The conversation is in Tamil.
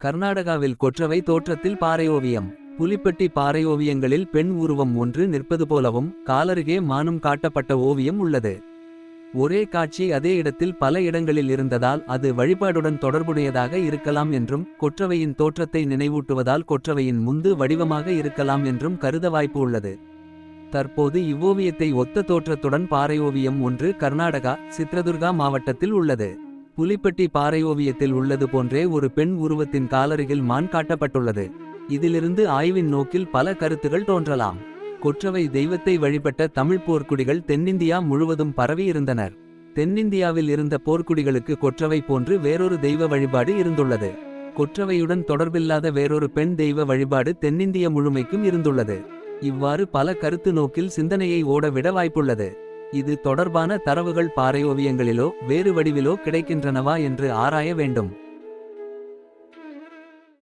கர்நாடகாவில் கொற்றவை தோற்றத்தில் பாறை ஓவியம் புலிப்பட்டி பாறை ஓவியங்களில் பெண் உருவம் ஒன்று நிற்பது போலவும் காலருகே மானும் காட்டப்பட்ட ஓவியம் உள்ளது. ஒரே காட்சி அதே இடத்தில் பல இடங்களில் இருந்ததால் அது வழிபாடுடன் தொடர்புடையதாக இருக்கலாம் என்றும் கொற்றவையின் தோற்றத்தை நினைவூட்டுவதால் கொற்றவையின் முந்து வடிவமாக இருக்கலாம் என்றும் கருத வாய்ப்பு உள்ளது. தற்போது இவ்வோவியத்தை ஒத்த தோற்றத்துடன் பாறை ஓவியம் ஒன்று கர்நாடகா சித்ரதுர்கா மாவட்டத்தில் உள்ளது. புலிப்பட்டி பாறை ஓவியத்தில் உள்ளது போன்றே ஒரு பெண் உருவத்தின் காலருகில் மான் காட்டப்பட்டுள்ளது. இதிலிருந்து ஆய்வின் நோக்கில் பல கருத்துகள் தோன்றலாம். கொற்றவை தெய்வத்தை வழிபட்ட தமிழ் போர்க்குடிகள் தென்னிந்தியா முழுவதும் பரவியிருந்தனர். தென்னிந்தியாவில் இருந்த போர்க்குடிகளுக்கு கொற்றவை போன்று வேறொரு தெய்வ வழிபாடு இருந்துள்ளது. கொற்றவையுடன் தொடர்பில்லாத வேறொரு பெண் தெய்வ வழிபாடு தென்னிந்திய முழுமைக்கும் இருந்துள்ளது. இவ்வாறு பல கருத்து நோக்கில் சிந்தனையை ஓடவிட வாய்ப்புள்ளது. இது தொடர்பான தரவுகள் பாறை ஓவியங்களிலோ வேறு வடிவிலோ கிடைக்கின்றனவா என்று ஆராய வேண்டும்.